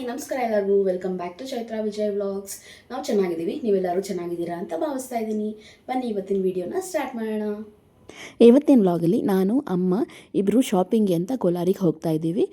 Hi, ನಮಸ್ಕಾರ ಎಲ್ಲರಿಗೂ. Welcome back to Chaitra Vijay vlogs ನಾವು ಚೆನ್ನಾಗಿದ್ದೀವಿ, ನೀವೆಲ್ಲರೂ ಚೆನ್ನಾಗಿದ್ದೀರಾ ಅಂತ ಭಾವಿಸ್ತಾ ಇದ್ದೀನಿ. ಬನ್ನಿ, ಇವತ್ತಿನ ವಿಡಿಯೋನ ಸ್ಟಾರ್ಟ್ ಮಾಡೋಣ. ಇವತ್ತಿನ ವ್ಲಾಗಲ್ಲಿ ನಾನು, ಅಮ್ಮ ಇಬ್ಬರು ಶಾಪಿಂಗ್ಗೆ ಅಂತ ಕೋಲಾರಿಗೆ ಹೋಗ್ತಾ ಇದ್ದೀವಿ.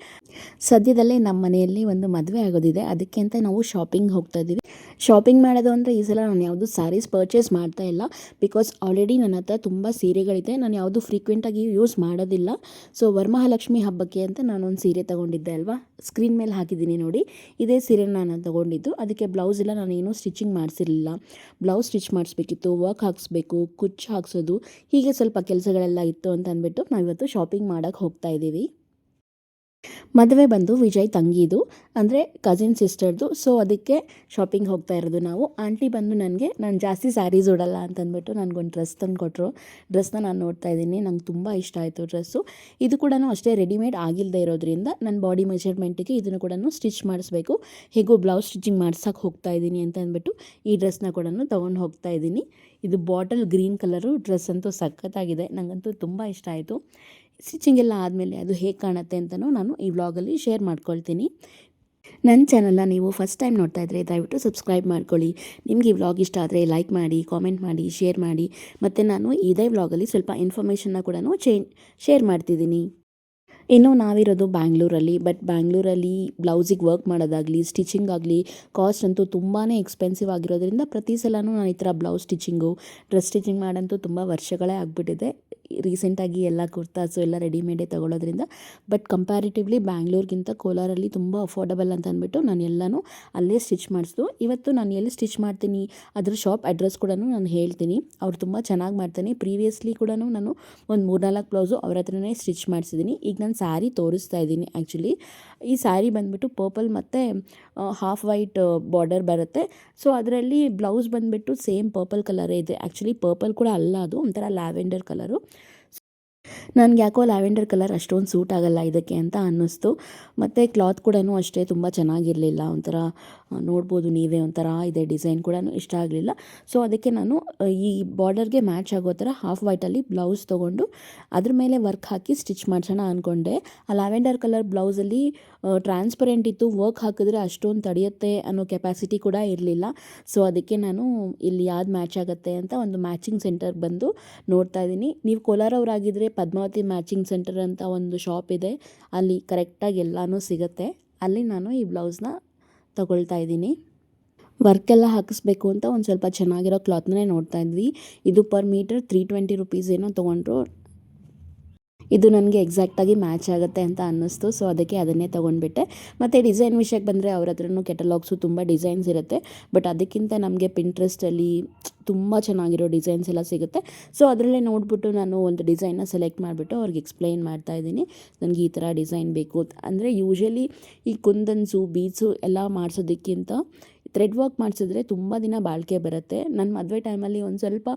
ಸದ್ಯದಲ್ಲೇ ನಮ್ಮ ಮನೆಯಲ್ಲಿ ಒಂದು ಮದುವೆ ಆಗೋದಿದೆ. ಅದಕ್ಕೆ ಅಂತ ನಾವು ಶಾಪಿಂಗ್ ಹೋಗ್ತಾ ಇದ್ದೀವಿ. ಶಾಪಿಂಗ್ ಮಾಡೋದು ಅಂದರೆ ಈ ಸಲ ನಾನು ಯಾವುದು ಸ್ಯಾರೀಸ್ ಪರ್ಚೇಸ್ ಮಾಡ್ತಾ ಇಲ್ಲ. ಬಿಕಾಸ್ ಆಲ್ರೆಡಿ ನನ್ನ ಹತ್ರ ತುಂಬ ಸೀರೆಗಳಿದೆ. ನಾನು ಯಾವುದು ಫ್ರೀಕ್ವೆಂಟಾಗಿ ಯೂಸ್ ಮಾಡೋದಿಲ್ಲ. ಸೊ ವರಮಹಾಲಕ್ಷ್ಮಿ ಹಬ್ಬಕ್ಕೆ ಅಂತ ನಾನೊಂದು ಸೀರೆ ತೊಗೊಂಡಿದ್ದೆ ಅಲ್ವಾ? ಸ್ಕ್ರೀನ್ ಮೇಲೆ ಹಾಕಿದ್ದೀನಿ ನೋಡಿ. ಇದೇ ಸೀರೆ ನಾನು ತೊಗೊಂಡಿದ್ದು. ಅದಕ್ಕೆ ಬ್ಲೌಸ್ ಎಲ್ಲ ನಾನೇನು ಸ್ಟಿಚಿಂಗ್ ಮಾಡಿಸಿರಲಿಲ್ಲ. ಬ್ಲೌಸ್ ಸ್ಟಿಚ್ ಮಾಡಿಸ್ಬೇಕಿತ್ತು ವರ್ಕ್ ಹಾಕಿಸ್ಬೇಕು, ಕುಚ್ಚು ಹಾಕ್ಸೋದು. ಹೀಗೆ ಸ್ವಲ್ಪ ಕೆಲಸಗಳೆಲ್ಲ ಇತ್ತು ಅಂತ ಅಂದ್ಬಿಟ್ಟು ನಾವಿವತ್ತು ಶಾಪಿಂಗ್ ಮಾಡೋಕ್ಕೆ ಹೋಗ್ತಾ ಇದ್ದೀವಿ. ಮದುವೆ ಬಂದು ವಿಜಯ್ ತಂಗಿದು, ಅಂದರೆ ಕಸಿನ್ ಸಿಸ್ಟರ್ದು ಸೊ ಅದಕ್ಕೆ ಶಾಪಿಂಗ್ ಹೋಗ್ತಾ ಇರೋದು ನಾವು. ಆಂಟಿ ಬಂದು ನನಗೆ, ನಾನು ಜಾಸ್ತಿ ಸ್ಯಾರೀಸ್ ಉಡಲ್ಲ ಅಂತಂದ್ಬಿಟ್ಟು ನನಗೊಂದು ಡ್ರೆಸ್ ತಂದು ಕೊಟ್ಟರು ಡ್ರೆಸ್ನ ನಾನು ನೋಡ್ತಾ ಇದ್ದೀನಿ. ನಂಗೆ ತುಂಬ ಇಷ್ಟ ಆಯಿತು ಡ್ರೆಸ್ಸು ಇದು ಕೂಡ ಅಷ್ಟೇ ರೆಡಿಮೇಡ್ ಆಗಿಲ್ಲದೆ ಇರೋದ್ರಿಂದ ನನ್ನ ಬಾಡಿ ಮೆಜರ್ಮೆಂಟಿಗೆ ಇದನ್ನು ಕೂಡ ಸ್ಟಿಚ್ ಮಾಡಿಸ್ಬೇಕು. ಹೇಗೂ ಬ್ಲೌಸ್ ಸ್ಟಿಚಿಂಗ್ ಮಾಡ್ಸೋಕೆ ಹೋಗ್ತಾ ಇದ್ದೀನಿ ಅಂತ ಅಂದ್ಬಿಟ್ಟು ಈ ಡ್ರೆಸ್ನ ಕೂಡ ತೊಗೊಂಡು ಹೋಗ್ತಾ ಇದ್ದೀನಿ. ಇದು ಬಾಟಲ್ ಗ್ರೀನ್ ಕಲರು ಡ್ರೆಸ್ ಅಂತೂ ಸಖತ್ತಾಗಿದೆ. ನನಗಂತೂ ತುಂಬ ಇಷ್ಟ ಆಯಿತು. ಸ್ಟಿಚಿಂಗ್ ಎಲ್ಲ ಆದಮೇಲೆ ಅದು ಹೇಗೆ ಕಾಣುತ್ತೆ ಅಂತಲೂ ನಾನು ಈ ವ್ಲಾಗಲ್ಲಿ ಶೇರ್ ಮಾಡ್ಕೊಳ್ತೀನಿ. ನನ್ನ ಚಾನಲ್ನ ನೀವು ಫಸ್ಟ್ ಟೈಮ್ ನೋಡ್ತಾ ಇದ್ದರೆ ದಯವಿಟ್ಟು ಸಬ್ಸ್ಕ್ರೈಬ್ ಮಾಡ್ಕೊಳ್ಳಿ. ನಿಮಗೆ ಈ ವ್ಲಾಗ್ ಇಷ್ಟ ಆದರೆ ಲೈಕ್ ಮಾಡಿ ಕಾಮೆಂಟ್ ಮಾಡಿ ಶೇರ್ ಮಾಡಿ. ಮತ್ತು ನಾನು ಇದೇ ವ್ಲಾಗಲ್ಲಿ ಸ್ವಲ್ಪ ಇನ್ಫಾರ್ಮೇಷನ್ನ ಕೂಡ ಚೇಂಜ್ ಶೇರ್ ಮಾಡ್ತಿದ್ದೀನಿ. ಇನ್ನು ನಾವಿರೋದು ಬ್ಯಾಂಗ್ಳೂರಲ್ಲಿ ಬಟ್ ಬ್ಯಾಂಗ್ಳೂರಲ್ಲಿ ಬ್ಲೌಸಿಗೆ ವರ್ಕ್ ಮಾಡೋದಾಗಲಿ ಸ್ಟಿಚಿಂಗ್ ಆಗಲಿ ಕಾಸ್ಟ್ ಅಂತೂ ತುಂಬಾ ಎಕ್ಸ್ಪೆನ್ಸಿವ್ ಆಗಿರೋದ್ರಿಂದ ಪ್ರತಿ ಸಲನೂ ನಾನು ಈ ಥರ ಬ್ಲೌಸ್ ಸ್ಟಿಚಿಂಗು ಡ್ರೆಸ್ ಸ್ಟಿಚಿಂಗ್ ಮಾಡಂತೂ ತುಂಬ ವರ್ಷಗಳೇ ಆಗಿಬಿಟ್ಟಿದೆ. ರೀಸೆಂಟಾಗಿ ಎಲ್ಲ ಕುರ್ತಾಸು ಎಲ್ಲ ರೆಡಿಮೇಡೇ ತೊಗೊಳೋದ್ರಿಂದ ಬಟ್ ಕಂಪ್ಯಾರಿಟಿವ್ಲಿ ಬ್ಯಾಂಗ್ಳೂರ್ಗಿಂತ ಕೋಲಾರಲ್ಲಿ ತುಂಬ ಅಫೋರ್ಡಬಲ್ ಅಂತ ಅಂದ್ಬಿಟ್ಟು ನಾನು ಎಲ್ಲನೂ ಅಲ್ಲೇ ಸ್ಟಿಚ್ ಮಾಡಿಸ್ದು. ಇವತ್ತು ನಾನು ಎಲ್ಲಿ ಸ್ಟಿಚ್ ಮಾಡ್ತೀನಿ, ಅದ್ರ ಶಾಪ್ ಅಡ್ರೆಸ್ ಕೂಡ ನಾನು ಹೇಳ್ತೀನಿ. ಅವ್ರು ತುಂಬ ಚೆನ್ನಾಗಿ ಮಾಡ್ತೀನಿ ಪ್ರೀವಿಯಸ್ಲಿ ಕೂಡ ನಾನು ಒಂದು ಮೂರ್ನಾಲ್ಕು ಬ್ಲೌಸು ಅವ್ರ ಹತ್ರನೇ ಸ್ಟಿಚ್ ಮಾಡಿಸಿದ್ದೀನಿ ಈಗ ನಾನು ಸ್ಯಾರಿ ತೋರಿಸ್ತಾ ಇದ್ದೀನಿ ಆ್ಯಕ್ಚುಲಿ ಈ ಸ್ಯಾರಿ ಬಂದುಬಿಟ್ಟು ಪರ್ಪಲ್ ಮತ್ತು ಹಾಫ್ ವೈಟ್ ಬಾರ್ಡರ್ ಬರುತ್ತೆ. ಸೊ ಅದರಲ್ಲಿ ಬ್ಲೌಸ್ ಬಂದುಬಿಟ್ಟು ಸೇಮ್ ಪರ್ಪಲ್ ಕಲರೇ ಇದೆ. ಆ್ಯಕ್ಚುಲಿ ಪರ್ಪಲ್ ಕೂಡ ಅಲ್ಲ ಅದು, ಒಂಥರ ಲ್ಯಾವೆಂಡರ್ ಕಲರು ನನಗೆ ಯಾಕೋ ಲ್ಯಾವೆಂಡರ್ ಕಲರ್ ಅಷ್ಟೊಂದು ಸೂಟ್ ಆಗಲ್ಲ ಇದಕ್ಕೆ ಅಂತ ಅನ್ನಿಸ್ತು. ಮತ್ತು ಕ್ಲಾತ್ ಕೂಡ ಅಷ್ಟೇ ತುಂಬ ಚೆನ್ನಾಗಿರಲಿಲ್ಲ. ಒಂಥರ ನೋಡ್ಬೋದು ನೀವೇ ಒಂಥರ ಇದೆ ಡಿಸೈನ್ ಕೂಡ ಇಷ್ಟ ಆಗಲಿಲ್ಲ. ಸೊ, ಅದಕ್ಕೆ ನಾನು ಈ ಬಾರ್ಡರ್ಗೆ ಮ್ಯಾಚ್ ಆಗೋ ಥರ ಹಾಫ್ ವೈಟಲ್ಲಿ ಬ್ಲೌಸ್ ತೊಗೊಂಡು ಅದ್ರ ಮೇಲೆ ವರ್ಕ್ ಹಾಕಿ ಸ್ಟಿಚ್ ಮಾಡ್ಸೋಣ ಅಂದ್ಕೊಂಡೆ ಆ ಲ್ಯಾವೆಂಡರ್ ಕಲರ್ ಬ್ಲೌಸಲ್ಲಿ ಟ್ರಾನ್ಸ್ಪರೆಂಟ್ ಇತ್ತು. ವರ್ಕ್ ಹಾಕಿದ್ರೆ ಅಷ್ಟೊಂದು ತಡೆಯುತ್ತೆ ಅನ್ನೋ ಕೆಪಾಸಿಟಿ ಕೂಡ ಇರಲಿಲ್ಲ. ಸೊ, ಅದಕ್ಕೆ ನಾನು ಇಲ್ಲಿ ಯಾವ್ದು ಮ್ಯಾಚ್ ಆಗುತ್ತೆ ಅಂತ ಒಂದು ಮ್ಯಾಚಿಂಗ್ ಸೆಂಟರ್ಗೆ ಬಂದು ನೋಡ್ತಾ ಇದ್ದೀನಿ. ನೀವು ಕೋಲಾರವರಾಗಿದ್ದರೆ ಪದ್ಮಾವತಿ ಮ್ಯಾಚಿಂಗ್ ಸೆಂಟರ್ ಅಂತ ಒಂದು ಶಾಪ್ ಇದೆ. ಅಲ್ಲಿ ಕರೆಕ್ಟಾಗಿ ಎಲ್ಲನೂ ಸಿಗುತ್ತೆ. ಅಲ್ಲಿ ನಾನು ಈ ಬ್ಲೌಸ್ನ ತಗೊಳ್ತಾ ಇದ್ದೀನಿ. ವರ್ಕೆಲ್ಲ ಹಾಕಿಸ್ಬೇಕು ಅಂತ ಒಂದು ಸ್ವಲ್ಪ ಚೆನ್ನಾಗಿರೋ ಕ್ಲಾತ್ನೇ ನೋಡ್ತಾ ಇದ್ವಿ. ಇದು per metre three twenty rupees ಏನೋ ತೊಗೊಂಡ್ರು. ಇದು ನನಗೆ ಎಕ್ಸಾಕ್ಟಾಗಿ ಮ್ಯಾಚ್ ಆಗುತ್ತೆ ಅಂತ ಅನ್ನಿಸ್ತು. ಸೊ ಅದಕ್ಕೆ ಅದನ್ನೇ ತೊಗೊಂಡ್ಬಿಟ್ಟೆ. ಮತ್ತು ಡಿಸೈನ್ ವಿಷಯಕ್ಕೆ ಬಂದರೆ ಅವ್ರ ಹತ್ರನೂ ಕೆಟಲಾಗ್ಸು ತುಂಬ ಡಿಸೈನ್ಸ್ ಇರುತ್ತೆ. ಬಟ್ ಅದಕ್ಕಿಂತ ನಮಗೆ ಪಿಂಟ್ರೆಸ್ಟಲ್ಲಿ ತುಂಬ ಚೆನ್ನಾಗಿರೋ ಡಿಸೈನ್ಸ್ ಎಲ್ಲ ಸಿಗುತ್ತೆ. ಸೊ ಅದರಲ್ಲೇ ನೋಡಿಬಿಟ್ಟು ನಾನು ಒಂದು ಡಿಸೈನ್ನ ಸೆಲೆಕ್ಟ್ ಮಾಡಿಬಿಟ್ಟು ಅವ್ರಿಗೆ ಎಕ್ಸ್ಪ್ಲೈನ್ ಮಾಡ್ತಾ ಇದ್ದೀನಿ. ನನಗೆ ಈ ಥರ ಡಿಸೈನ್ ಬೇಕು. ಅಂದರೆ ಯೂಶ್ವಲಿ ಈ ಕುಂದನ್ಸು ಬೀಡ್ಸು ಎಲ್ಲ ಮಾಡಿಸೋದಕ್ಕಿಂತ ಥ್ರೆಡ್ ವರ್ಕ್ ಮಾಡಿಸಿದ್ರೆ ತುಂಬ ದಿನ ಬಾಳಿಕೆ ಬರುತ್ತೆ. ನನ್ನ ಮದುವೆ ಟೈಮಲ್ಲಿ ಒಂದು ಸ್ವಲ್ಪ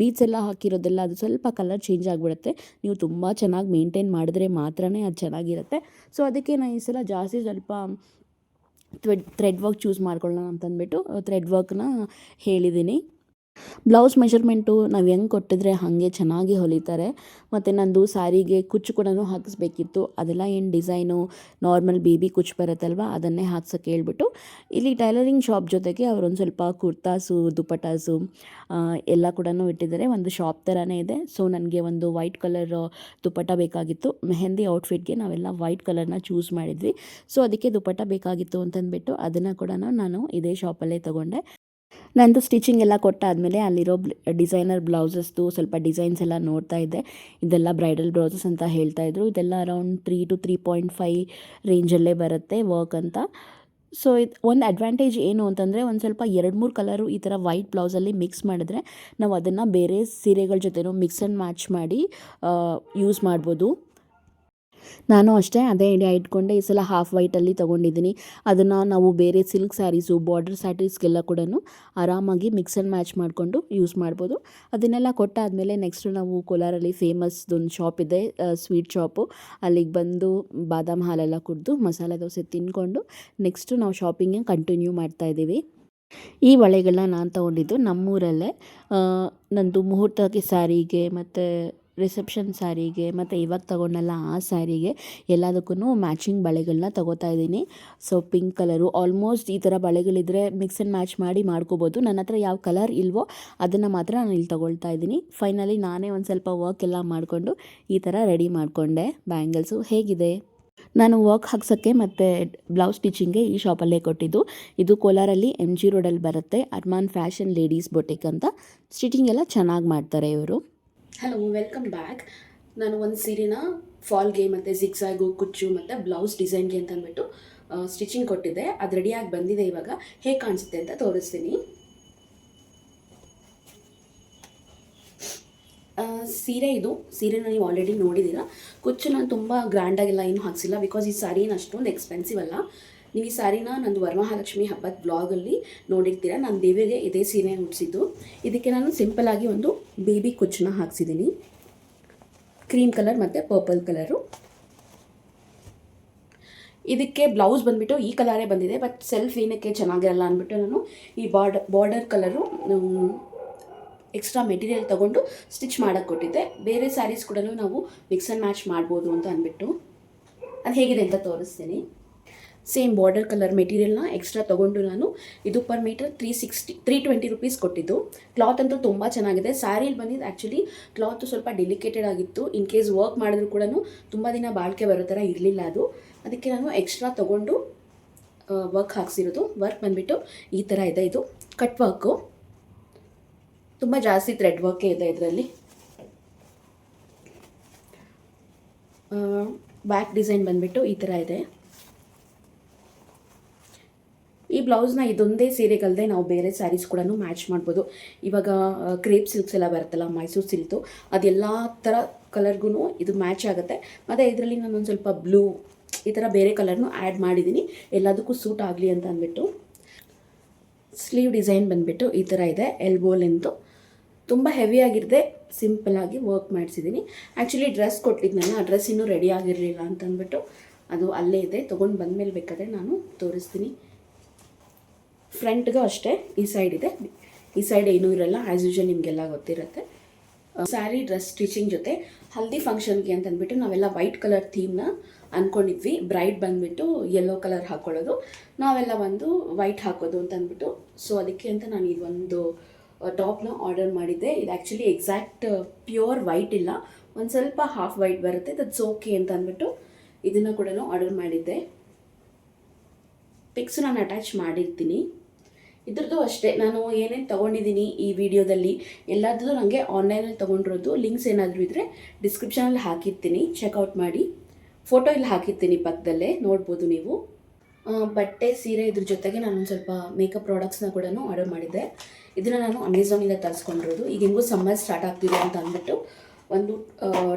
ಬೀಚ್ ಎಲ್ಲ ಹಾಕಿರೋದೆಲ್ಲ ಅದು ಸ್ವಲ್ಪ ಕಲರ್ ಚೇಂಜ್ ಆಗಿಬಿಡುತ್ತೆ. ನೀವು ತುಂಬ ಚೆನ್ನಾಗಿ ಮೇಂಟೈನ್ ಮಾಡಿದ್ರೆ ಮಾತ್ರನೇ ಅದು ಚೆನ್ನಾಗಿರುತ್ತೆ. ಸೊ ಅದಕ್ಕೆ ನಾನು ಈ ಸಲ ಜಾಸ್ತಿ ಸ್ವಲ್ಪ ಥ್ರೆಡ್ ಥ್ರೆಡ್ ವರ್ಕ್ ಚೂಸ್ ಮಾಡ್ಕೊಳ್ಳೋಣ ಅಂತಂದ್ಬಿಟ್ಟು ಥ್ರೆಡ್ ವರ್ಕ್ನ ಹೇಳಿದ್ದೀನಿ ಬ್ಲೌಸ್ ಮೆಷರ್ಮೆಂಟು ನಾವು ಹೆಂಗೆ ಕೊಟ್ಟಿದ್ರೆ ಹಾಗೆ ಚೆನ್ನಾಗಿ ಹೊಲಿತಾರೆ. ಮತ್ತು ನಂದು ಸ್ಯಾರಿಗೆ ಕುಚ್ಚು ಕೂಡ ಹಾಕಿಸ್ಬೇಕಿತ್ತು. ಅದೆಲ್ಲ ಏನು ಡಿಸೈನು ನಾರ್ಮಲ್ ಬೇಬಿ ಕುಚ್ಚು ಬರುತ್ತಲ್ವ? ಅದನ್ನೇ ಹಾಕ್ಸೋಕ್ಕೆ ಹೇಳ್ಬಿಟ್ಟು ಇಲ್ಲಿ ಟೈಲರಿಂಗ್ ಶಾಪ್ ಜೊತೆಗೆ ಅವರೊಂದು ಸ್ವಲ್ಪ ಕುರ್ತಾಸು ದುಪಟಾಸು ಎಲ್ಲ ಕೂಡ ಇಟ್ಟಿದ್ದಾರೆ. ಒಂದು ಶಾಪ್ ಥರನೇ ಇದೆ. ಸೊ ನನಗೆ ಒಂದು ವೈಟ್ ಕಲರ್ ದುಪಟ ಬೇಕಾಗಿತ್ತು. ಮೆಹಂದಿ ಔಟ್ಫಿಟ್ಗೆ ನಾವೆಲ್ಲ ವೈಟ್ ಕಲರ್ನ ಚೂಸ್ ಮಾಡಿದ್ವಿ. ಸೊ ಅದಕ್ಕೆ ದುಪಟ ಬೇಕಾಗಿತ್ತು ಅಂತಂದ್ಬಿಟ್ಟು ಅದನ್ನು ಕೂಡ ನಾನು ಇದೇ ಶಾಪಲ್ಲೇ ತೊಗೊಂಡೆ. ನಂದು ಸ್ಟಿಚಿಂಗ್ ಎಲ್ಲ ಕೊಟ್ಟಾದಮೇಲೆ ಅಲ್ಲಿರೋ ಡಿಸೈನರ್ ಬ್ಲೌಸಸ್ದು ಸ್ವಲ್ಪ ಡಿಸೈನ್ಸ್ ಎಲ್ಲ ನೋಡ್ತಾ ಇದ್ದೆ. ಇದೆಲ್ಲ ಬ್ರೈಡಲ್ ಬ್ಲೌಸಸ್ ಅಂತ ಹೇಳ್ತಾ ಇದ್ರು. ಇದೆಲ್ಲ around three to three point five ರೇಂಜಲ್ಲೇ ಬರುತ್ತೆ ವರ್ಕ್ ಅಂತ. ಸೊ ಇದು, ಒಂದು ಅಡ್ವಾಂಟೇಜ್ ಏನು ಅಂತಂದರೆ ಒಂದು ಸ್ವಲ್ಪ ಎರಡು ಮೂರು ಕಲರು ಈ ಥರ ವೈಟ್ ಬ್ಲೌಸಲ್ಲಿ ಮಿಕ್ಸ್ ಮಾಡಿದ್ರೆ ನಾವು ಅದನ್ನು ಬೇರೆ ಸೀರೆಗಳ ಜೊತೆನೂ ಮಿಕ್ಸ್ ಆ್ಯಂಡ್ ಮ್ಯಾಚ್ ಮಾಡಿ ಯೂಸ್ ಮಾಡ್ಬೋದು. ನಾನು ಅಷ್ಟೇ ಅದೇ ಐಡಿಯಾ ಇಟ್ಕೊಂಡೆ, ಈ ಸಲ ಹಾಫ್ ವೈಟಲ್ಲಿ ತೊಗೊಂಡಿದ್ದೀನಿ. ಅದನ್ನು ನಾವು ಬೇರೆ ಸಿಲ್ಕ್ ಸ್ಯಾರೀಸು ಬಾರ್ಡರ್ ಸ್ಯಾರೀಸ್ಗೆಲ್ಲ ಕೂಡ ಆರಾಮಾಗಿ ಮಿಕ್ಸ್ ಆ್ಯಂಡ್ ಮ್ಯಾಚ್ ಮಾಡಿಕೊಂಡು ಯೂಸ್ ಮಾಡ್ಬೋದು. ಅದನ್ನೆಲ್ಲ ಕೊಟ್ಟಾದಮೇಲೆ ನೆಕ್ಸ್ಟು ನಾವು ಕೋಲಾರಲ್ಲಿ ಫೇಮಸ್ದೊಂದು ಶಾಪ್ ಇದೆ ಸ್ವೀಟ್ ಶಾಪು ಅಲ್ಲಿಗೆ ಬಂದು ಬಾದಾಮ್ ಹಾಲೆಲ್ಲ ಕುಡಿದು ಮಸಾಲೆ ದೋಸೆ ತಿನ್ಕೊಂಡು ನೆಕ್ಸ್ಟು ನಾವು ಶಾಪಿಂಗ್ಗೆ ಕಂಟಿನ್ಯೂ ಮಾಡ್ತಾ ಇದ್ದೀವಿ. ಈ ಬಳೆಗಳನ್ನ ನಾನು ತೊಗೊಂಡಿದ್ದು ನಮ್ಮೂರಲ್ಲೇ. ನಂದು ಮುಹೂರ್ತಕ್ಕೆ ಸ್ಯಾರಿಗೆ ಮತ್ತು ರಿಸೆಪ್ಷನ್ ಸ್ಯಾರಿಗೆ ಮತ್ತು ಇವಾಗ ತೊಗೊಂಡಲ್ಲ ಆ ಸ್ಯಾರಿಗೆ ಎಲ್ಲದಕ್ಕೂ ಮ್ಯಾಚಿಂಗ್ ಬಳೆಗಳನ್ನ ತೊಗೋತಾ ಇದ್ದೀನಿ. ಸೊ ಪಿಂಕ್ ಕಲರು ಆಲ್ಮೋಸ್ಟ್ ಈ ಥರ ಬಳೆಗಳಿದ್ದರೆ ಮಿಕ್ಸ್ ಆ್ಯಂಡ್ ಮ್ಯಾಚ್ ಮಾಡಿ ಮಾಡ್ಕೋಬೋದು. ನನ್ನ ಹತ್ರ ಯಾವ ಕಲರ್ ಇಲ್ವೋ ಅದನ್ನು ಮಾತ್ರ ನಾನು ಇಲ್ಲಿ ತೊಗೊಳ್ತಾ ಇದ್ದೀನಿ. ಫೈನಲಿ ನಾನೇ ಒಂದು ಸ್ವಲ್ಪ ವರ್ಕ್ ಎಲ್ಲ ಮಾಡಿಕೊಂಡು ಈ ಥರ ರೆಡಿ ಮಾಡಿಕೊಂಡೆ. ಬ್ಯಾಂಗಲ್ಸು ಹೇಗಿದೆ? ನಾನು ವರ್ಕ್ ಹಾಕ್ಸೋಕ್ಕೆ ಮತ್ತು ಬ್ಲೌಸ್ ಸ್ಟಿಚಿಂಗ್ಗೆ ಈ ಶಾಪಲ್ಲೇ ಕೊಟ್ಟಿದ್ದು. ಇದು ಕೋಲಾರಲ್ಲಿ ಎಂ ಜಿ ರೋಡಲ್ಲಿ ಬರುತ್ತೆ. ಅರ್ಮಾನ್ ಫ್ಯಾಷನ್ ಲೇಡೀಸ್ ಬೊಟಿಕ್ ಅಂತ. ಸ್ಟಿಚಿಂಗ್ ಎಲ್ಲ ಚೆನ್ನಾಗಿ ಮಾಡ್ತಾರೆ ಇವರು. ಹಲೋ ವೆಲ್ಕಮ್ ಬ್ಯಾಕ್ ನಾನು ಒಂದು ಸೀರೆನ ಫಾಲ್ಗೆ ಮತ್ತು ಜಿಗ್ಸಾಗು ಕುಚ್ಚು ಮತ್ತು ಬ್ಲೌಸ್ ಡಿಸೈನ್ಗೆ ಅಂತ ಅಂದ್ಬಿಟ್ಟು ಸ್ಟಿಚಿಂಗ್ ಕೊಟ್ಟಿದ್ದೆ. ಅದು ರೆಡಿಯಾಗಿ ಬಂದಿದೆ ಇವಾಗ. ಹೇಗೆ ಕಾಣಿಸುತ್ತೆ ಅಂತ ತೋರಿಸ್ತೀನಿ. ಸೀರೆ ಇದು. ಸೀರೆನ ನೀವು ಆಲ್ರೆಡಿ ನೋಡಿದ್ದೀರಾ. ಕುಚ್ಚು ನಾನು ತುಂಬ ಗ್ರ್ಯಾಂಡಾಗೆಲ್ಲ ಏನು ಹಾಕ್ಸಿಲ್ಲ ಬಿಕಾಸ್ ಈ ಸ್ಯಾರಿನ ಅಷ್ಟೊಂದು ಎಕ್ಸ್ಪೆನ್ಸಿವ್ ಅಲ್ಲ. ನೀವು ಈ ಸ್ಯಾರಿನ ನಂದು ವರಮಹಾಲಕ್ಷ್ಮಿ ಹಬ್ಬದ ಬ್ಲಾಗಲ್ಲಿ ನೋಡಿರ್ತೀರ. ನಾನು ದೇವಿಗೆ ಇದೇ ಸೀರೆ ಉಡಿಸಿದ್ದು. ಇದಕ್ಕೆ ನಾನು ಸಿಂಪಲಾಗಿ ಒಂದು ಬೇಬಿ ಕುಚ್ಚನ್ನ ಹಾಕ್ಸಿದ್ದೀನಿ ಕ್ರೀಮ್ ಕಲರ್ ಮತ್ತು ಪರ್ಪಲ್ ಕಲರು ಇದಕ್ಕೆ ಬ್ಲೌಸ್ ಬಂದುಬಿಟ್ಟು ಈ ಕಲರೇ ಬಂದಿದೆ ಬಟ್ ಸೆಲ್ಫ್ ಏನಕ್ಕೆ ಚೆನ್ನಾಗಿರಲ್ಲ ಅಂದ್ಬಿಟ್ಟು ನಾನು ಈ border border colour extra material ತೊಗೊಂಡು ಸ್ಟಿಚ್ ಮಾಡೋಕ್ಕೆ ಕೊಟ್ಟಿದ್ದೆ. ಬೇರೆ ಸ್ಯಾರೀಸ್ ಕೂಡ ನಾವು ಮಿಕ್ಸ್ ಆ್ಯಂಡ್ ಮ್ಯಾಚ್ ಮಾಡ್ಬೋದು ಅಂತ ಅಂದ್ಬಿಟ್ಟು. ಅದು ಹೇಗಿದೆ ಅಂತ ತೋರಿಸ್ತೀನಿ. ಸೇಮ್ ಬಾರ್ಡರ್ ಕಲರ್ ಮೆಟೀರಿಯಲ್ನ ಎಕ್ಸ್ಟ್ರಾ ತೊಗೊಂಡು ನಾನು ಇದು per metre three sixty three twenty rupees ಕೊಟ್ಟಿದ್ದು. ಕ್ಲಾತ್ ಅಂತೂ ತುಂಬ ಚೆನ್ನಾಗಿದೆ. ಸ್ಯಾರಿಲಿ ಬಂದಿದ್ದು ಆ್ಯಕ್ಚುಲಿ ಕ್ಲಾತ್ ಸ್ವಲ್ಪ ಡೆಲಿಕೇಟೆಡ್ ಆಗಿತ್ತು. ಇನ್ ಕೇಸ್ ವರ್ಕ್ ಮಾಡಿದ್ರು ಕೂಡ ತುಂಬ ದಿನ ಬಾಳಿಕೆ ಬರೋ ಥರ ಇರಲಿಲ್ಲ ಅದು. ಅದಕ್ಕೆ ನಾನು ಎಕ್ಸ್ಟ್ರಾ ತೊಗೊಂಡು ವರ್ಕ್ ಹಾಕ್ಸಿರೋದು. ವರ್ಕ್ ಬಂದುಬಿಟ್ಟು ಈ ಥರ ಇದೆ ಇದು. ಕಟ್ ವರ್ಕು ತುಂಬ ಜಾಸ್ತಿ ಥ್ರೆಡ್ ವರ್ಕೇ ಇದೆ ಇದರಲ್ಲಿ. ಬ್ಯಾಕ್ ಡಿಸೈನ್ ಬಂದುಬಿಟ್ಟು ಈ ಥರ ಇದೆ. ಈ ಬ್ಲೌಸ್ನ ಇದೊಂದೇ ಸೀರೆಗಲ್ಲದೆ ನಾವು ಬೇರೆ ಸ್ಯಾರೀಸ್ ಕೂಡ ಮ್ಯಾಚ್ ಮಾಡ್ಬೋದು. ಇವಾಗ ಕ್ರೇಪ್ ಸಿಲ್ಕ್ಸ್ ಎಲ್ಲ ಬರುತ್ತಲ್ಲ, ಮೈಸೂರು ಸಿಲ್ಕು, ಅದೆಲ್ಲ ಥರ ಕಲರ್ಗೂ ಇದು ಮ್ಯಾಚ್ ಆಗುತ್ತೆ. ಮತ್ತು ಇದರಲ್ಲಿ ನಾನೊಂದು ಸ್ವಲ್ಪ ಬ್ಲೂ, ಈ ಥರ ಬೇರೆ ಕಲರ್ನು ಆ್ಯಡ್ ಮಾಡಿದ್ದೀನಿ ಎಲ್ಲದಕ್ಕೂ ಸೂಟ್ ಆಗಲಿ ಅಂತ ಅಂದ್ಬಿಟ್ಟು ಸ್ಲೀವ್ ಡಿಸೈನ್ ಬಂದುಬಿಟ್ಟು ಈ ಥರ ಇದೆ, ಎಲ್ಬೋ ಲೆಂತು. ತುಂಬ ಹೆವಿ ಆಗಿರದೆ ಸಿಂಪಲ್ಲಾಗಿ ವರ್ಕ್ ಮಾಡಿಸಿದ್ದೀನಿ ಆ್ಯಕ್ಚುಲಿ ಡ್ರೆಸ್ ಕೊಟ್ಟಿದ್ನಲ್ಲ ಆ ಡ್ರೆಸ್ ಇನ್ನೂ ರೆಡಿ ಆಗಿರಲಿಲ್ಲ ಅಂತ ಅಂದ್ಬಿಟ್ಟು ಅದು ಅಲ್ಲೇ ಇದೆ. ತೊಗೊಂಡು ಬಂದಮೇಲೆ ಬೇಕಾದರೆ ನಾನು ತೋರಿಸ್ತೀನಿ. ಫ್ರಂಟ್ಗೂ ಅಷ್ಟೇ ಈ ಸೈಡ್ ಇದೆ. ಈ ಸೈಡ್ ಏನೂ ಇರಲ್ಲ ಆ್ಯಸ್ ಯೂಶಲ್ ನಿಮಗೆಲ್ಲ ಗೊತ್ತಿರುತ್ತೆ. ಸ್ಯಾರಿ ಡ್ರೆಸ್ ಸ್ಟಿಚಿಂಗ್ ಜೊತೆ ಹಲ್ದಿ ಫಂಕ್ಷನ್ಗೆ ಅಂತ ಅಂದ್ಬಿಟ್ಟು ನಾವೆಲ್ಲ ವೈಟ್ ಕಲರ್ ಥೀಮ್ನ ಅಂದ್ಕೊಂಡಿದ್ವಿ ಬ್ರೈಟ್ ಬಂದುಬಿಟ್ಟು ಯೆಲ್ಲೋ ಕಲರ್ ಹಾಕ್ಕೊಳ್ಳೋದು ನಾವೆಲ್ಲ ಬಂದು ವೈಟ್ ಹಾಕೋದು ಅಂತ ಅಂದ್ಬಿಟ್ಟು. ಸೊ ಅದಕ್ಕೆ ಅಂತ ನಾನು ಇದೊಂದು ಟಾಪ್ನ ಆರ್ಡರ್ ಮಾಡಿದ್ದೆ. ಇದು ಆ್ಯಕ್ಚುಲಿ ಎಕ್ಸಾಕ್ಟ್ ಪ್ಯೂರ್ ವೈಟ್ ಇಲ್ಲ. ಒಂದು ಸ್ವಲ್ಪ ಹಾಫ್ ವೈಟ್ ಬರುತ್ತೆ. ದಟ್ಸ್ ಓಕೆ ಅಂತ ಅಂದ್ಬಿಟ್ಟು ಇದನ್ನು ಕೂಡ ಆರ್ಡರ್ ಮಾಡಿದ್ದೆ. ಪಿಕ್ಸ್ ನಾನು ಅಟ್ಯಾಚ್ ಮಾಡಿರ್ತೀನಿ. ಇದ್ರದ್ದು ಅಷ್ಟೇ. ನಾನು ಏನೇನು ತೊಗೊಂಡಿದ್ದೀನಿ ಈ ವಿಡಿಯೋದಲ್ಲಿ ಎಲ್ಲದೂ ನನಗೆ ಆನ್ಲೈನಲ್ಲಿ ತೊಗೊಂಡಿರೋದು ಲಿಂಕ್ಸ್ ಏನಾದರೂ ಇದ್ದರೆ ಡಿಸ್ಕ್ರಿಪ್ಷನಲ್ಲಿ ಹಾಕಿರ್ತೀನಿ. ಚೆಕ್ಔಟ್ ಮಾಡಿ. ಫೋಟೋ ಇಲ್ಲಿ ಹಾಕಿರ್ತೀನಿ ಪಕ್ಕದಲ್ಲೇ, ನೋಡ್ಬೋದು ನೀವು. ಬಟ್ಟೆ, ಸೀರೆ ಇದ್ರ ಜೊತೆಗೆ ನಾನು ಒಂದು ಸ್ವಲ್ಪ ಮೇಕಪ್ ಪ್ರಾಡಕ್ಟ್ಸ್ನ ಕೂಡ ಆರ್ಡರ್ ಮಾಡಿದ್ದೆ. ಇದನ್ನು ನಾನು ಅಮೆಝಾನಿಂದ ತರಿಸ್ಕೊಂಡಿರೋದು. ಈಗ ಹೆಂಗೂ ಸಮ್ಮರ್ ಸ್ಟಾರ್ಟ್ ಆಗ್ತಿದೆ ಅಂತ ಅಂದ್ಬಿಟ್ಟು ಒಂದು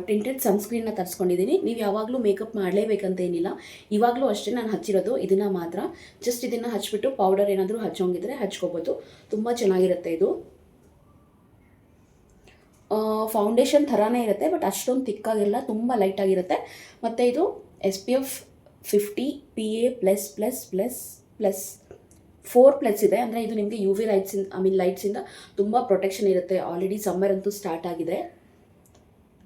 ಟಿಂಟೆಡ್ ಸನ್ಸ್ಕ್ರೀನ್ನ ತರಿಸ್ಕೊಂಡಿದ್ದೀನಿ ನೀವು ಯಾವಾಗಲೂ ಮೇಕಪ್ ಮಾಡಲೇಬೇಕಂತ ಏನಿಲ್ಲ. ಇವಾಗಲೂ ಅಷ್ಟೇ ನಾನು ಹಚ್ಚಿರೋದು ಇದನ್ನು ಮಾತ್ರ. ಜಸ್ಟ್ ಇದನ್ನು ಹಚ್ಬಿಟ್ಟು ಪೌಡರ್ ಏನಾದರೂ ಹಚ್ಚೋಂಗಿದ್ರೆ ಹಚ್ಕೋಬೋದು. ತುಂಬ ಚೆನ್ನಾಗಿರುತ್ತೆ ಇದು. ಫೌಂಡೇಶನ್ ಥರನೇ ಇರುತ್ತೆ ಬಟ್ ಅಷ್ಟೊಂದು ತಿಕ್ಕಾಗಿಲ್ಲ ತುಂಬ ಲೈಟಾಗಿರುತ್ತೆ ಮತ್ತು ಇದು S P F fifty P A plus plus plus plus four plus ಇದೆ. ಅಂದರೆ ಇದು ನಿಮಗೆ ಯು ವಿ ಲೈಟ್ಸಿಂದ ಐ ಮೀನ್ ಲೈಟ್ಸಿಂದ ತುಂಬ ಪ್ರೊಟೆಕ್ಷನ್ ಇರುತ್ತೆ. ಆಲ್ರೆಡಿ ಸಮ್ಮರ್ ಅಂತೂ ಸ್ಟಾರ್ಟ್ ಆಗಿದೆ.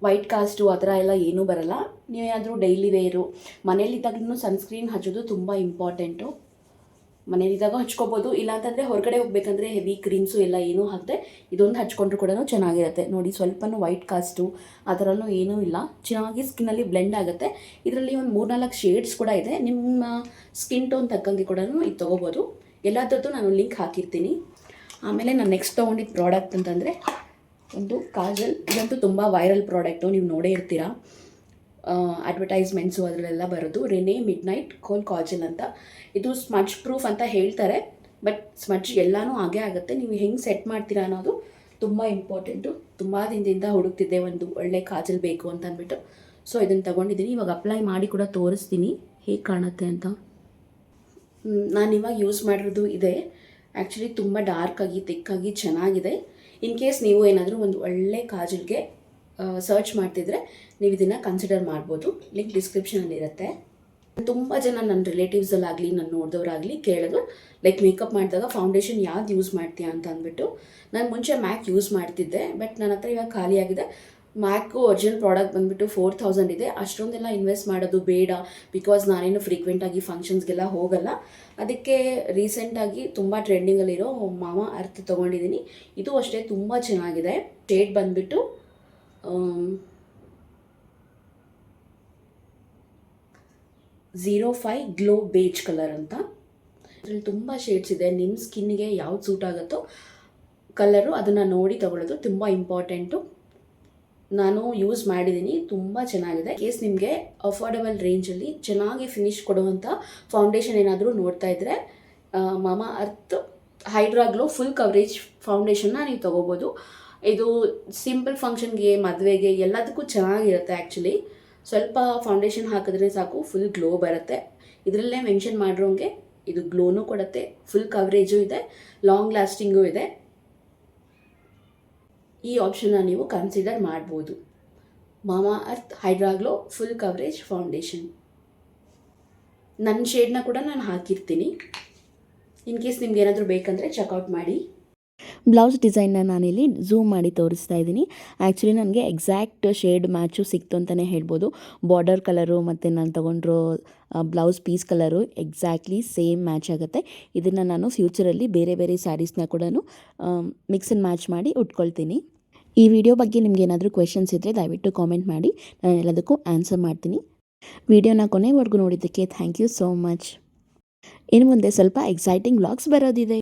ವೈಟ್ ಕಾಸ್ಟು ಆ ಥರ ಎಲ್ಲ ಏನೂ ಬರಲ್ಲ. ನೀವೇನಾದರೂ ಡೈಲಿ ವೇರು ಮನೇಲಿದ್ದಾಗಲೂ ಸನ್ಸ್ಕ್ರೀನ್ ಹಚ್ಚೋದು ತುಂಬ ಇಂಪಾರ್ಟೆಂಟು. ಮನೇಲಿದ್ದಾಗ ಹಚ್ಕೋಬೋದು, ಇಲ್ಲಾಂತಂದರೆ ಹೊರಗಡೆ ಹೋಗ್ಬೇಕಂದ್ರೆ ಹೆವಿ ಕ್ರೀಮ್ಸು ಎಲ್ಲ ಏನೂ ಹಾಕದೆ ಇದೊಂದು ಹಚ್ಕೊಂಡ್ರು ಕೂಡ ಚೆನ್ನಾಗಿರುತ್ತೆ. ನೋಡಿ ಸ್ವಲ್ಪನೂ ವೈಟ್ ಕಾಸ್ಟು, ಆ ಥರನೂ ಏನೂ ಇಲ್ಲ. ಚೆನ್ನಾಗಿ ಸ್ಕಿನ್ನಲ್ಲಿ ಬ್ಲೆಂಡ್ ಆಗುತ್ತೆ. ಇದರಲ್ಲಿ ಒಂದು ಮೂರ್ನಾಲ್ಕು ಶೇಡ್ಸ್ ಕೂಡ ಇದೆ. ನಿಮ್ಮ ಸ್ಕಿನ್ ಟೋನ್ ತಕ್ಕಂಗೆ ಕೂಡ ಇದು ತೊಗೋಬೋದು. ಎಲ್ಲದರದ್ದು ನಾನು ಲಿಂಕ್ ಹಾಕಿರ್ತೀನಿ. ಆಮೇಲೆ ನಾನು ನೆಕ್ಸ್ಟ್ ತೊಗೊಂಡಿದ್ದು ಪ್ರಾಡಕ್ಟ್ ಅಂತಂದರೆ ಒಂದು ಕಾಜಲ್, ಇದಂತೂ ತುಂಬ ವೈರಲ್ ಪ್ರಾಡಕ್ಟು ನೀವು ನೋಡೇ ಇರ್ತೀರಾ. ಅಡ್ವರ್ಟೈಸ್ಮೆಂಟ್ಸು ಅದರಲ್ಲೆಲ್ಲ ಬರೋದು. ರೆನೆ ಮಿಡ್ ನೈಟ್ ಕೋಲ್ ಕಾಜಲ್ ಅಂತ. ಇದು ಸ್ಮಚ್ ಪ್ರೂಫ್ ಅಂತ ಹೇಳ್ತಾರೆ. ಬಟ್ ಸ್ಮಚ್ ಎಲ್ಲನೂ ಹಾಗೇ ಆಗುತ್ತೆ. ನೀವು ಹೆಂಗೆ ಸೆಟ್ ಮಾಡ್ತೀರಾ ಅನ್ನೋದು ತುಂಬ ಇಂಪಾರ್ಟೆಂಟು ತುಂಬ ದಿನದಿಂದ ಹುಡುಕ್ತಿದ್ದೆ ಒಂದು ಒಳ್ಳೆ ಕಾಜಲ್ ಬೇಕು ಅಂತ ಅಂದ್ಬಿಟ್ಟು. ಸೊ ಇದನ್ನು ತೊಗೊಂಡಿದ್ದೀನಿ. ಇವಾಗ ಅಪ್ಲೈ ಮಾಡಿ ಕೂಡ ತೋರಿಸ್ತೀನಿ. ಹೇಗೆ ಕಾಣುತ್ತೆ ಅಂತ. ನಾನು ಇವಾಗ ಯೂಸ್ ಮಾಡಿರೋದು ಇದೆ. ಆ್ಯಕ್ಚುಲಿ ತುಂಬ ಡಾರ್ಕಾಗಿ ತಿಕ್ಕಾಗಿ ಚೆನ್ನಾಗಿದೆ. ಇನ್ ಕೇಸ್ ನೀವು ಏನಾದರೂ ಒಂದು ಒಳ್ಳೆ ಕಾಜಲ್ಗೆ ಸರ್ಚ್ ಮಾಡ್ತಿದ್ರೆ ನೀವು ಇದನ್ನು ಕನ್ಸಿಡರ್ ಮಾಡ್ಬೋದು. ಲಿಂಕ್ ಡಿಸ್ಕ್ರಿಪ್ಷನಲ್ಲಿ ಇರುತ್ತೆ. ತುಂಬ ಜನ ನನ್ನ ರಿಲೇಟಿವ್ಸಲ್ಲಾಗಲಿ ನಾನು ನೋಡಿದವರಾಗಲಿ ಕೇಳೋದು ಲೈಕ್ ಮೇಕಪ್ ಮಾಡಿದಾಗ ಫೌಂಡೇಶನ್ ಯಾವ್ದು ಯೂಸ್ ಮಾಡ್ತೀಯಾ ಅಂತ ಅಂದ್ಬಿಟ್ಟು. ನಾನು ಮುಂಚೆ ಮ್ಯಾಕ್ ಯೂಸ್ ಮಾಡ್ತಿದ್ದೆ ಬಟ್ ನನ್ನ ಹತ್ರ ಇವಾಗ ಖಾಲಿಯಾಗಿದೆ. ಮ್ಯಾಕು ಒರಿಜಿನಲ್ ಪ್ರಾಡಕ್ಟ್ ಬಂದುಬಿಟ್ಟು ಫೋರ್ ಥೌಸಂಡ್ ಇದೆ. ಅಷ್ಟೊಂದೆಲ್ಲ ಇನ್ವೆಸ್ಟ್ ಮಾಡೋದು ಬೇಡ ಬಿಕಾಸ್ ನಾನೇನು ಫ್ರೀಕ್ವೆಂಟಾಗಿ ಫಂಕ್ಷನ್ಸ್ಗೆಲ್ಲ ಹೋಗಲ್ಲ. ಅದಕ್ಕೆ ರೀಸೆಂಟಾಗಿ ತುಂಬ ಟ್ರೆಂಡಿಂಗಲ್ಲಿರೋ ಮಾಮ ಅರ್ಥ ತೊಗೊಂಡಿದ್ದೀನಿ ಇದು ಅಷ್ಟೇ ತುಂಬ ಚೆನ್ನಾಗಿದೆ. ಶೇಡ್ ಬಂದುಬಿಟ್ಟು zero five glow beige colour ಅಂತ. ಇದರಲ್ಲಿ ತುಂಬ ಶೇಡ್ಸ್ ಇದೆ. ನಿಮ್ಮ ಸ್ಕಿನ್ಗೆ ಯಾವ್ದು ಸೂಟ್ ಆಗುತ್ತೋ ಕಲರು ಅದನ್ನು ನೋಡಿ ತಗೊಳ್ಳೋದು ತುಂಬ ಇಂಪಾರ್ಟೆಂಟು ನಾನು ಯೂಸ್ ಮಾಡಿದ್ದೀನಿ ತುಂಬ ಚೆನ್ನಾಗಿದೆ. ಕೇಸ್ ನಿಮಗೆ ಅಫೋರ್ಡಬಲ್ ರೇಂಜಲ್ಲಿ ಚೆನ್ನಾಗಿ ಫಿನಿಶ್ ಕೊಡುವಂಥ ಫೌಂಡೇಶನ್ ಏನಾದರೂ ನೋಡ್ತಾ ಇದ್ದರೆ Mamaearth hydra glow full coverage ಫೌಂಡೇಶನ್ನ ನೀವು ತೊಗೋಬೋದು. ಇದು ಸಿಂಪಲ್ ಫಂಕ್ಷನ್ಗೆ ಮದುವೆಗೆ ಎಲ್ಲದಕ್ಕೂ ಚೆನ್ನಾಗಿರುತ್ತೆ ಆ್ಯಕ್ಚುಲಿ ಸ್ವಲ್ಪ ಫೌಂಡೇಶನ್ ಹಾಕಿದ್ರೆ ಸಾಕು ಫುಲ್ ಗ್ಲೋ ಬರುತ್ತೆ. ಇದರಲ್ಲೇ ಮೆನ್ಷನ್ ಮಾಡಿರೋಂಗೆ ಇದು ಗ್ಲೋನೂ ಕೊಡುತ್ತೆ ಫುಲ್ ಕವರೇಜು ಇದೆ ಲಾಂಗ್ ಲಾಸ್ಟಿಂಗೂ ಇದೆ. ಈ ಆಪ್ಷನ್ನ ನೀವು ಕನ್ಸಿಡರ್ ಮಾಡ್ಬೋದು. Mamaearth hydraglow full coverage foundation ನನ್ನ ಶೇಡ್ನ ಕೂಡ ನಾನು ಹಾಕಿರ್ತೀನಿ. ಇನ್ ಕೇಸ್ ನಿಮ್ಗೆ ಏನಾದರೂ ಬೇಕಂದರೆ ಚೆಕ್ಔಟ್ ಮಾಡಿ. ಬ್ಲೌಸ್ ಡಿಸೈನ್ನ ನಾನಿಲ್ಲಿ ಝೂಮ್ ಮಾಡಿ ತೋರಿಸ್ತಾ ಇದ್ದೀನಿ. ಆ್ಯಕ್ಚುಲಿ ನನಗೆ ಎಕ್ಸಾಕ್ಟ್ ಶೇಡ್ ಮ್ಯಾಚು ಸಿಕ್ತು ಅಂತಲೇ ಹೇಳ್ಬೋದು. ಬಾರ್ಡರ್ ಕಲರು ಮತ್ತು ನಾನು ತೊಗೊಂಡಿರೋ blouse piece colour exactly same match ಆಗುತ್ತೆ. ಇದನ್ನು ನಾನು ಫ್ಯೂಚರಲ್ಲಿ ಬೇರೆ ಬೇರೆ ಸ್ಯಾರೀಸ್ನ ಕೂಡ ಮಿಕ್ಸ್ ಆ್ಯಂಡ್ ಮ್ಯಾಚ್ ಮಾಡಿ ಉಟ್ಕೊಳ್ತೀನಿ. ಈ ವಿಡಿಯೋ ಬಗ್ಗೆ ನಿಮ್ಗೆ ಏನಾದರೂ ಕ್ವೆಶನ್ಸ್ ಇದ್ದರೆ ದಯವಿಟ್ಟು ಕಾಮೆಂಟ್ ಮಾಡಿ. ನಾನು ಎಲ್ಲದಕ್ಕೂ ಆನ್ಸರ್ ಮಾಡ್ತೀನಿ. ವಿಡಿಯೋನ ಕೊನೆವರೆಗೂ ನೋಡಿದ್ದಕ್ಕೆ ಥ್ಯಾಂಕ್ ಯು ಸೋ ಮಚ್ ಇನ್ನು ಮುಂದೆ ಸ್ವಲ್ಪ ಎಕ್ಸೈಟಿಂಗ್ ವ್ಲಾಗ್ಸ್ ಬರೋದಿದೆ.